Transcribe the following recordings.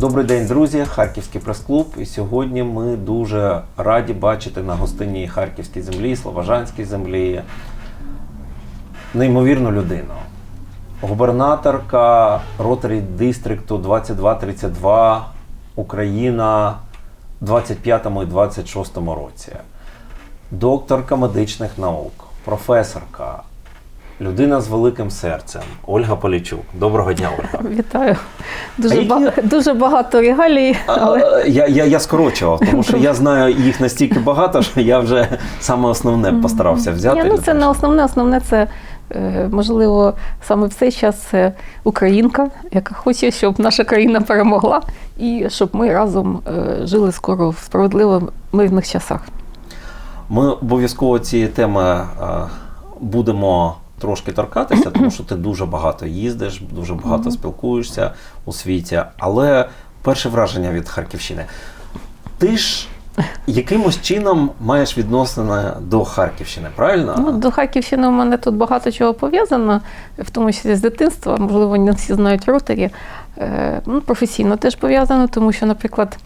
Добрий день, друзі! Харківський прес-клуб. І сьогодні ми дуже раді бачити на гостинній Харківській землі, Слобожанській землі неймовірну людину. Губернаторка Ротарі Дистрикту 2232 Україна в 25 і 26 році. Докторка медичних наук, професорка, людина з великим серцем Ольга Полічук. Доброго дня, Ольга. Вітаю. Дуже, які- ба- дуже багато регалій, але Я, я, я скорочував, тому що я знаю їх настільки багато, що я вже саме основне постарався взяти. Ні, ну це не основне. Основне це е, можливо саме в цей час це українка, яка хоче, щоб наша країна перемогла, і щоб ми разом е, жили скоро в справедливих мирних часах. Ми обов'язково цієї теми е, будемо трошки торкатися, тому що ти дуже багато їздиш, дуже багато спілкуєшся у світі. Але перше враження від Харківщини. Ти ж якимось чином маєш відносини до Харківщини, правильно? Ну, до Харківщини у мене тут багато чого пов'язано, в тому числі з дитинства. Можливо, не всі знають ротарі. Е, Ну, професійно теж пов'язано, тому що, наприклад,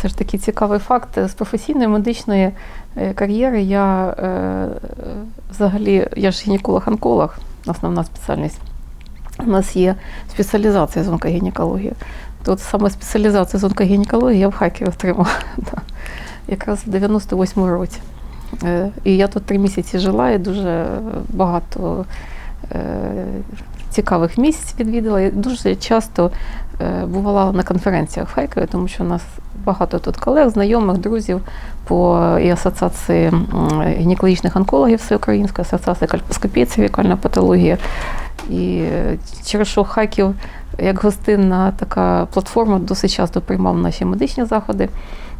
це ж такий цікавий факт. З професійної медичної е, кар'єри я е, взагалі я ж гінеколог-онколог, основна спеціальність. У нас є спеціалізація з онкогінекології. То от саме спеціалізацію з онкогінекології я в Харкові отримала да, якраз в 98-му році. Е, І я тут три місяці жила і дуже багато е, цікавих місць відвідала. І дуже часто бувала на конференціях в Харкові, тому що у нас багато тут колег, знайомих, друзів по і асоціації гінекологічних онкологів Всеукраїнської асоціації кальпоскопії, цервікальна патологія. І е, через що Харків як гостинна така платформа досить часто приймав наші медичні заходи,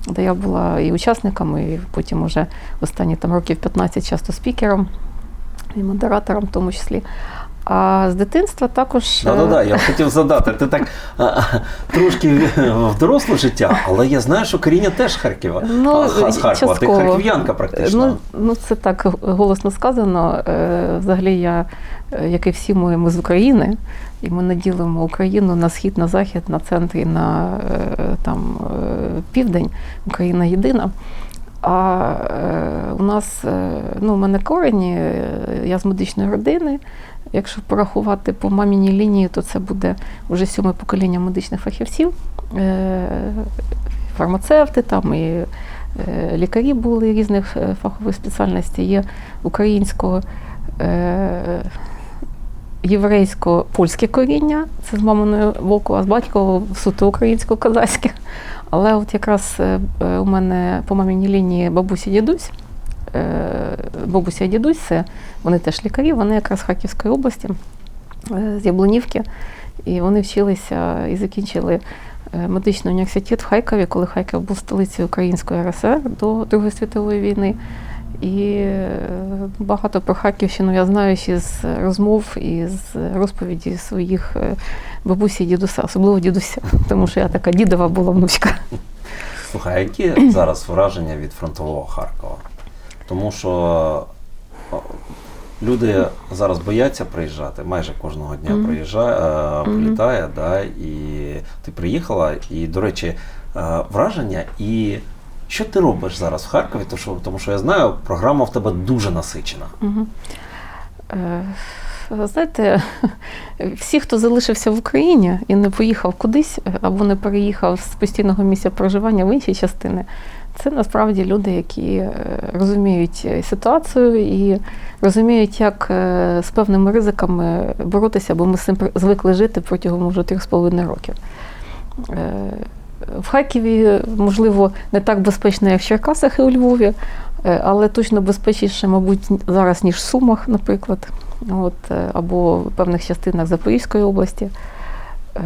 де я була і учасником, і потім уже останні там років 15 часто спікером і модератором в тому числі. А з дитинства також. Да, да, да, я хотів задати. Ти так трошки в доросле життя, але я знаю, що коріння теж Харкова. Ну, з Харкова. Ти харків'янка практично. Ну, ну, це так голосно сказано. Е, Взагалі, я, е, як і всі ми, ми з України, і ми не ділимо Україну на схід, на захід, на центр і на е, там, південь. Україна єдина. А у нас, ну, у мене корені, я з медичної родини. Якщо порахувати по маміній лінії, то це буде вже сьоме покоління медичних фахівців, е, фармацевти там і е, лікарі були різних е, фахових спеціальностей. Є українського, єврейсько-польське коріння, це з маминою боку, а з батькового суто українсько-козацьке. Але от якраз у мене по маміній лінії бабусі дідусь. Бабуся і дідусь, вони теж лікарі, вони якраз з Харківської області, е, з Яблунівки. І вони вчилися і закінчили е, медичний університет в Харкові, коли Харків був столицею Української РСР до Другої світової війни. І е, багато про Харківщину я знаю ще з розмов і з розповіді своїх бабусі і дідуся, особливо дідуся, тому що я така дідова була внучка. Слухай, які зараз враження від фронтового Харкова? Тому що люди зараз бояться приїжджати, майже кожного дня Мгм. приїжджає, е, Мгм. прилітає, да, і ти приїхала, і, до речі, е, враження, і що ти робиш зараз в Харкові? Тому що, тому що я знаю, програма в тебе дуже насичена. Угу. Е, знаєте, всі, хто залишився в Україні і не поїхав кудись, е, або не переїхав з постійного місця проживання в інші частини, це насправді люди, які е, розуміють е, ситуацію і розуміють, як е, з певними ризиками боротися, бо ми з цим звикли жити протягом вже 3,5 років. Е, В Харкові, можливо, не так безпечно, як в Черкасах і у Львові, е, але точно безпечніше, мабуть, зараз, ніж в Сумах, наприклад, от, е, або в певних частинах Запорізької області. Е,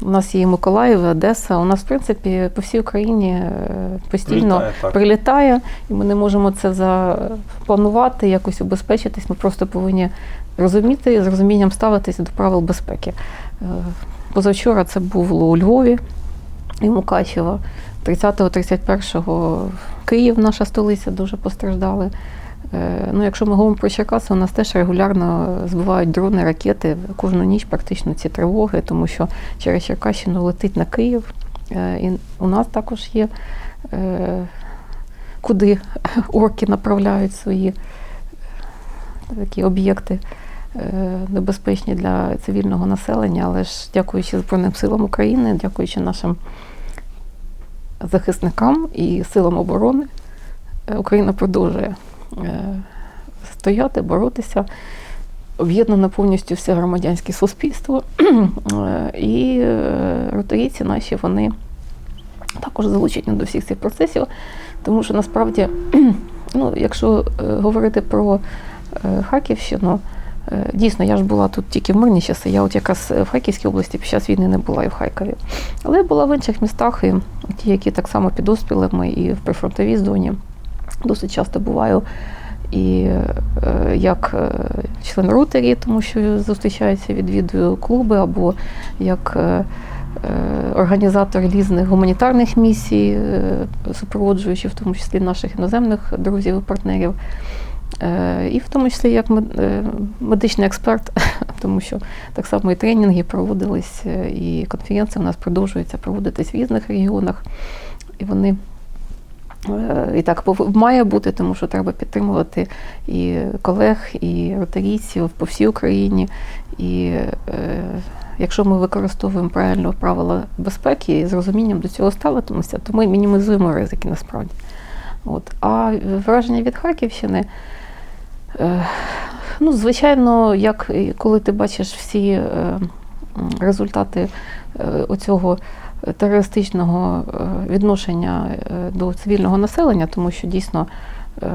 У нас є і Миколаїв, Одеса. У нас, в принципі, по всій Україні е, постійно Прилітає, прилітає, і ми не можемо це запланувати, якось убезпечитись. Ми просто повинні розуміти і з розумінням ставитися до правил безпеки. Позавчора це було у Львові і Мукачево. 30-31 Київ, наша столиця, дуже постраждали. Е, Ну, якщо ми говоримо про Черкаси, у нас теж регулярно збивають дрони, ракети кожну ніч практично ці тривоги, тому що через Черкащину летить на Київ. Е, І у нас також є е, куди орки направляють свої такі об'єкти небезпечні для цивільного населення, але ж дякуючи Збройним силам України, дякуючи нашим захисникам і силам оборони, Україна продовжує стояти, боротися. Об'єднано повністю все громадянське суспільство. Е, І е, ротарійці наші вони також залучені до всіх цих процесів, тому що насправді, ну, якщо е, говорити про е, Харківщину, е, дійсно, я ж була тут тільки в мирні часи, я от якраз в Харківській області під час війни не була і в Харкові. Але я була в інших містах, і ті, які так само під обстрілами, і в прифронтовій зоні досить часто буваю. І е, як е, член ротарі, тому що зустрічаюся, відвідую клуби, або як е, організатор різних гуманітарних місій, супроводжуючи в тому числі наших іноземних друзів і партнерів. І в тому числі як мед- медичний експерт, тому що так само і тренінги проводились, і конференції у нас продовжуються проводитись в різних регіонах. І вони і так має бути, тому що треба підтримувати і колег, і ротарійців по всій Україні. І е, якщо ми використовуємо правильно правила безпеки і з розумінням до цього ставитимося, то ми мінімізуємо ризики насправді. От. А враження від Харківщини. Е, Ну, звичайно, як коли ти бачиш всі е, результати е, оцього терористичного е, відношення е, до цивільного населення, тому що дійсно е,